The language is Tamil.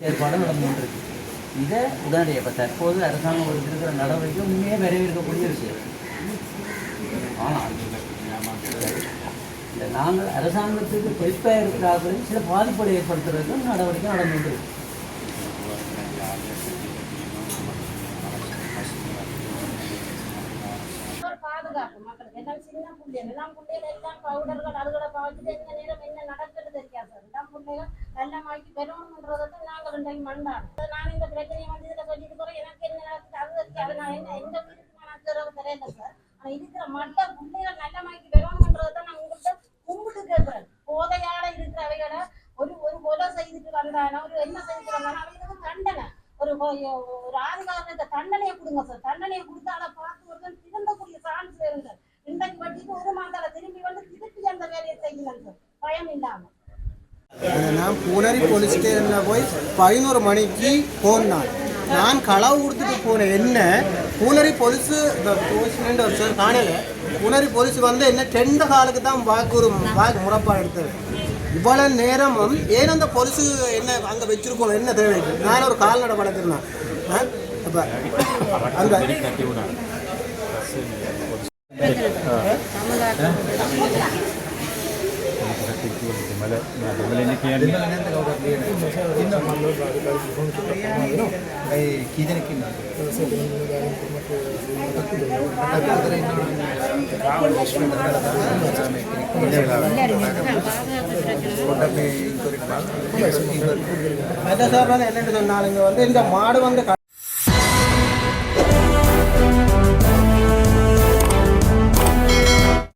ஏற்பாடு நடந்து கொண்டிருக்கு இதை உடனடியாக இப்போ தற்போது அரசாங்கம் எடுத்திருக்கிற நடவடிக்கை உண்மையாக வரவேற்கக்கூடிய விஷயம். ஆனால் இந்த நாங்கள் அரசாங்கத்துக்கு பொறுப்பாக இருக்கிறார்கள். சில பாதிப்புகளை ஏற்படுத்துறதுக்கு நடவடிக்கை நடந்து கொண்டிருக்கு ஒரு பாதுகாப்பு மக்களுக்கு எல்லாம் சின்ன பிள்ளைகள் எல்லாம். எல்லாம் பவுடர்கள் அதுகளை பாவச்சுட்டு எந்த நேரம் என்ன நடக்கிறது தெரியாது சார். எல்லாம் பிள்ளைகள் நல்ல மாய்க்கு பெறணுன்றதை நாங்கள் ரெண்டையும் மண்டாடும் நான் இந்த பிரச்சனையை வந்து இதில் சொல்லிட்டு போகிறேன் எனக்கு என்ன நடக்குது அது இருக்கு அது நான் என்ன எந்த உயிருக்கு நான் தரவு தெரியல சார். ஆனால் இருக்கிற மற்ற பிள்ளைகள் நல்ல இருக்கிறவைகளை ஒரு ஒரு கொலை செய்துட்டு வந்தானா? ஒரு என்ன செய்துட்டு வந்தானோ? அவங்களுக்கு தண்டனை. ஒரு ஒரு ஆதிகாரத்தை தண்டனையை கொடுங்க சார். தண்டனையை கொடுத்து அதை பார்த்து ஒருத்தன் திரும்பக்கூடிய சான்ஸ் இருங்க இன்றைக்கு வட்டிக்கு ஒரு மாதால திரும்பி வந்து திருப்பி அந்த வேலையை செய்யணும் சார். பயம் இல்லாம நான் பூனரி போலீஸ் ஸ்டேஷனில் போய் பதினோரு மணிக்கு போனான். நான் களவு கொடுத்துட்டு போனேன் என்ன பூனரி போலீஸ் போலீஸ்மெண்ட் ஒரு சார் காணல. பூனரி போலீஸ் வந்து என்ன டெண்ட காலுக்கு தான் வாக்கு ஒரு வாக்கு முறப்பாடு எடுத்தது. இவ்வளவு நேரமும் ஏன் அந்த போலீஸ் என்ன அங்கே வச்சிருக்கோம்? என்ன தேவை? நான் ஒரு கால்நடை வளர்த்துருந்தேன் அப்போ அந்த அதான் சார் நான் என்னென்னு வந்து இந்த மாடு வந்து